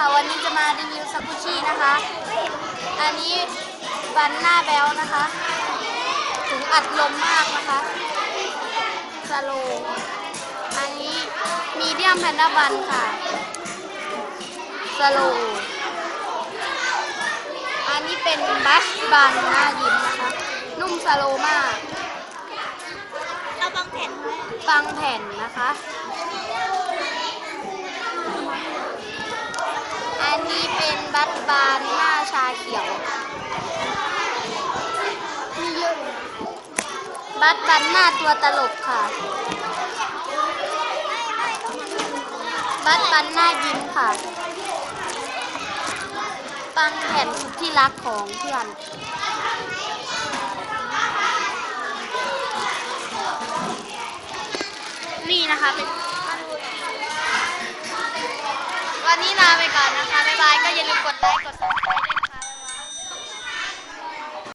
ค่ะวันนี้จะมารีวิวสกุชินะคะ อันนี้บันหน้าแบลนะคะ ถึงอัดลมมากนะคะสโลว์อันนี้มีเดียมแพนด้าบันค่ะสโลว์อันนี้เป็นบัชบันหน้ายิ้มนะคะ นุ่มสโลว์มาก เราบางแผ่นไว้ฟังแผ่นนะคะ อันนี้ เป็นบัตบานหน้าชาเขียว มีเยอะบัตบันหน้าตัวตลกค่ะ บัตบันหน้ายิ้มค่ะ ปังแผ่นสุดที่รักของเพื่อนนี่นะคะเป็น วันนี้ลาไปก่อนนะคะ บ๊ายบาย ก็อย่าลืมกดไลค์ กด